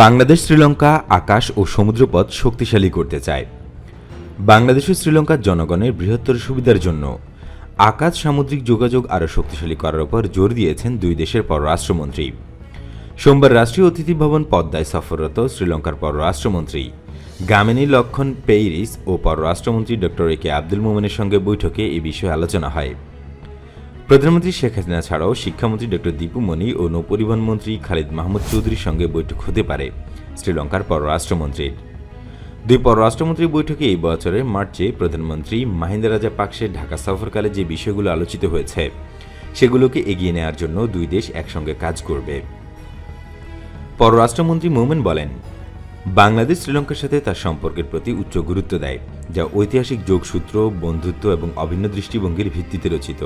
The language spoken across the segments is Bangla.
বাংলাদেশ, শ্রীলঙ্কা, আকাশ ও সমুদ্রপথ শক্তিশালী করতে চায়। বাংলাদেশ ও শ্রীলঙ্কার জনগণের বৃহত্তর সুবিধার জন্য আকাশ সামুদ্রিক যোগাযোগ আরও শক্তিশালী করার উপর জোর দিয়েছেন দুই দেশের পররাষ্ট্রমন্ত্রী। সোমবার রাষ্ট্রীয় অতিথি ভবন পদ্মায় সফররত শ্রীলঙ্কার পররাষ্ট্রমন্ত্রী গামিনী লক্ষণ পেইরিস ও পররাষ্ট্রমন্ত্রী ডক্টর এ কে আব্দুল মোমেনের সঙ্গে বৈঠকে এ বিষয়ে আলোচনা হয়। প্রধানমন্ত্রী শেখ হাসিনা ছাড়াও শিক্ষামন্ত্রী ডক্টর দীপু মনি ও নৌপরিবহন মন্ত্রী খালিদ মাহমুদ চৌধুরীর সঙ্গে বৈঠক হতে পারে, শ্রীলঙ্কার পররাষ্ট্রমন্ত্রীর দুই পররাষ্ট্রমন্ত্রী বৈঠকে এই বছরের মার্চে প্রধানমন্ত্রী মাহিন্দা রাজা পাকসের ঢাকা সফরকালে যে বিষয়গুলো আলোচিত হয়েছে, সেগুলোকে এগিয়ে নেওয়ার জন্য দুই দেশ একসঙ্গে কাজ করবে। পররাষ্ট্রমন্ত্রী মোমেন বলেন, বাংলাদেশ শ্রীলঙ্কার সাথে তার সম্পর্কের প্রতি উচ্চ গুরুত্ব দেয়, যা ঐতিহাসিক যোগসূত্র, বন্ধুত্ব এবং অভিন্ন দৃষ্টিভঙ্গির ভিত্তিতে রচিত।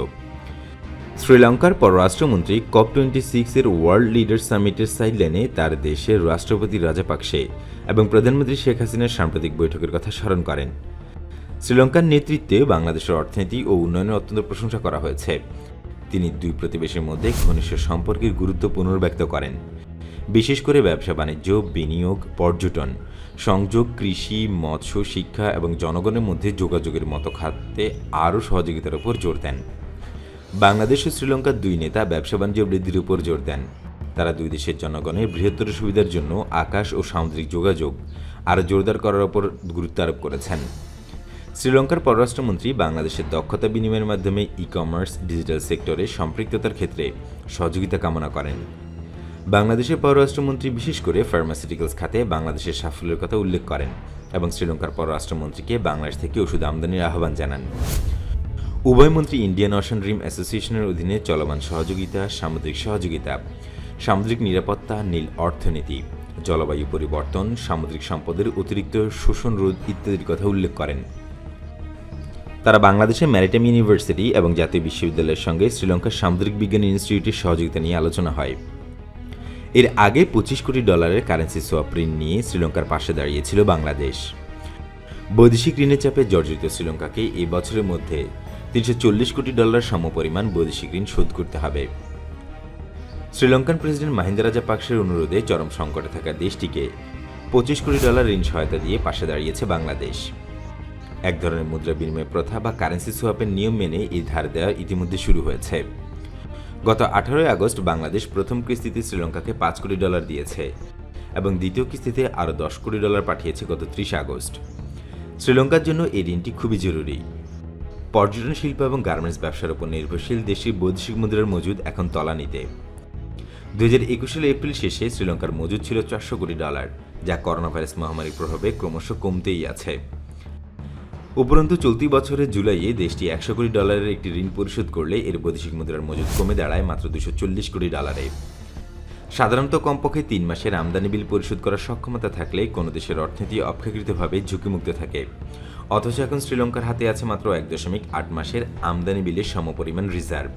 শ্রীলঙ্কার পররাষ্ট্রমন্ত্রী কপ টোয়েন্টি সিক্সের ওয়ার্ল্ড লিডার সামিটের সাইডলাইনে তার দেশের রাষ্ট্রপতি রাজাপাকসে এবং প্রধানমন্ত্রী শেখ হাসিনার সাম্প্রতিক বৈঠকের কথা স্মরণ করেন। শ্রীলঙ্কার নেতৃত্বে বাংলাদেশের অর্থনীতি ও উন্নয়নের অত্যন্ত প্রশংসা করা হয়েছে। তিনি দুই প্রতিবেশীর মধ্যে ঘনিষ্ঠ সম্পর্কের গুরুত্ব পুনর্ব্যক্ত করেন। বিশেষ করে ব্যবসা, বাণিজ্য, বিনিয়োগ, পর্যটন, সংযোগ, কৃষি, মৎস্য, শিক্ষা এবং জনগণের মধ্যে যোগাযোগের মতো খাতে আরও সহযোগিতার উপর জোর দেন। বাংলাদেশ ও শ্রীলঙ্কার দুই নেতা ব্যবসা বাণিজ্য বৃদ্ধির উপর জোর দেন। তারা দুই দেশের জনগণের বৃহত্তর সুবিধার জন্য আকাশ ও সামুদ্রিক যোগাযোগ আরও জোরদার করার উপর গুরুত্ব আরোপ করেছেন। শ্রীলঙ্কার পররাষ্ট্রমন্ত্রী বাংলাদেশের দক্ষতা বিনিময়ের মাধ্যমে ই কমার্স ডিজিটাল সেক্টরে সম্পৃক্ততার ক্ষেত্রে সহযোগিতা কামনা করেন। বাংলাদেশের পররাষ্ট্রমন্ত্রী বিশেষ করে ফার্মাসিউটিক্যালস খাতে বাংলাদেশের সাফল্যের কথা উল্লেখ করেন এবং শ্রীলঙ্কার পররাষ্ট্রমন্ত্রীকে বাংলাদেশ থেকে ওষুধ আমদানির আহ্বান জানান। উভয় মন্ত্রী ইন্ডিয়ান অশান ড্রিম অ্যাসোসিয়েশনের অধীনে চলমান সহযোগিতা, সামুদ্রিক সহযোগিতা, সামুদ্রিক নিরাপত্তা, নীল অর্থনীতি, জলবায়ু পরিবর্তন, সামুদ্রিক সম্পদের অতিরিক্ত শোষণ রোধ ইত্যাদির কথা উল্লেখ করেন। তারা বাংলাদেশের ম্যারিটাইম ইউনিভার্সিটি এবং জাতীয় বিশ্ববিদ্যালয়ের সঙ্গে শ্রীলঙ্কার সামুদ্রিক বিজ্ঞান ইনস্টিটিউটের সহযোগিতা নিয়ে আলোচনা হয়। এর আগে পঁচিশ কোটি ডলারের কারেন্সি সোয়াপ ঋণ নিয়ে শ্রীলঙ্কার পাশে দাঁড়িয়েছিল বাংলাদেশ। বৈদেশিক ঋণের চাপে জর্জরিত শ্রীলঙ্কাকে এই বছরের মধ্যে তিনশো চল্লিশ কোটি ডলার সমপরিমাণ বৈদেশিক ঋণ শোধ করতে হবে। শ্রীলঙ্কান প্রেসিডেন্ট মাহিন্দা রাজা পাকসের অনুরোধে চরম সংকটে থাকা দেশটিকে পঁচিশ কোটি ডলার ঋণ সহায়তা দিয়ে পাশে দাঁড়িয়েছে বাংলাদেশ। এক ধরনের মুদ্রা বিনিময় প্রথা বা কারেন্সি সোয়াপের নিয়ম মেনে এই ধার দেওয়া ইতিমধ্যে শুরু হয়েছে। গত আঠারোই আগস্ট বাংলাদেশ প্রথম কিস্তিতে শ্রীলঙ্কাকে পাঁচ কোটি ডলার দিয়েছে এবং দ্বিতীয় কিস্তিতে আরও দশ কোটি ডলার পাঠিয়েছে গত ত্রিশ আগস্ট। শ্রীলঙ্কার জন্য এই ঋণটি খুবই জরুরি। পর্যটন শিল্প এবং গার্মেন্টস ব্যবসার উপর নির্ভরশীল দেশটির বৈদেশিক মুদ্রার মজুদ এখন তলানিতে। দুই হাজার একুশ সালের এপ্রিল শেষে শ্রীলঙ্কার মজুদ ছিল চারশো কোটি ডলার, যা করোনা ভাইরাস মহামারীর প্রভাবে ক্রমশ কমতেই আছে। উপরন্তু, চলতি বছরের জুলাইয়ে দেশটি একশো কোটি ডলারের একটি ঋণ পরিশোধ করলে এর বৈদেশিক মুদ্রার মজুদ কমে দাঁড়ায় মাত্র দুশো চল্লিশ কোটি ডলারে। সাধারণত কমপক্ষে তিন মাসের আমদানি বিল পরিশোধ করার সক্ষমতা থাকলে কোনো দেশের অর্থনীতি অপেক্ষাকৃতভাবে ঝুঁকিমুক্ত থাকে। অথচ এখন শ্রীলঙ্কার হাতে আছে মাত্র এক দশমিক আট মাসের আমদানি বিলের সমপরিমাণ রিজার্ভ।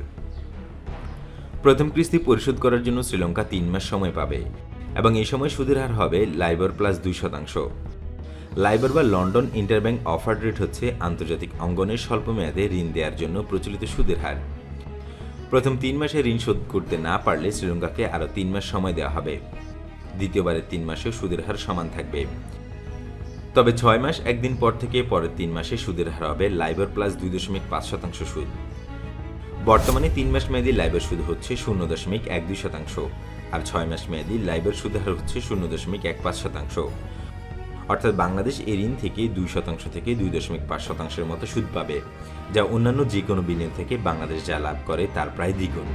প্রথম কিস্তি পরিশোধ করার জন্য শ্রীলঙ্কা তিন মাস সময় পাবে এবং এই সময় সুদের হার হবে লাইবর প্লাস দুই শতাংশ। লাইবর বা লন্ডন ইন্টারব্যাংক অফার রেট হচ্ছে আন্তর্জাতিক অঙ্গনের স্বল্প মেয়াদে ঋণ দেওয়ার জন্য প্রচলিত সুদের হার। প্রথম তিন মাসে ঋণ শোধ করতে না পারলে শ্রীলঙ্কাকে আরও তিন মাস সময় দেওয়া হবে। দ্বিতীয়বারের তিন মাসেও সুদের হার সমান থাকবে। তবে ছয় মাস, একদিন পর থেকে পরের তিন মাসে সুদের হার হবে লাইবার প্লাস দুই দশমিক পাঁচ শতাংশ সুদ। বর্তমানে তিন মাস মেয়াদি লাইবার সুদ হচ্ছে শূন্য দশমিক এক দুই শতাংশ, আর ছয় মাস মেয়াদি লাইবার সুদ হার হচ্ছে শূন্য দশমিক এক পাঁচ শতাংশ। অর্থাৎ বাংলাদেশ এ ঋণ থেকে দুই শতাংশ থেকে দুই দশমিক পাঁচ শতাংশের মতো সুদ পাবে, যা অন্যান্য যে কোনো বিনিয়োগ থেকে বাংলাদেশ যা লাভ করে তার প্রায় দ্বিগুণ।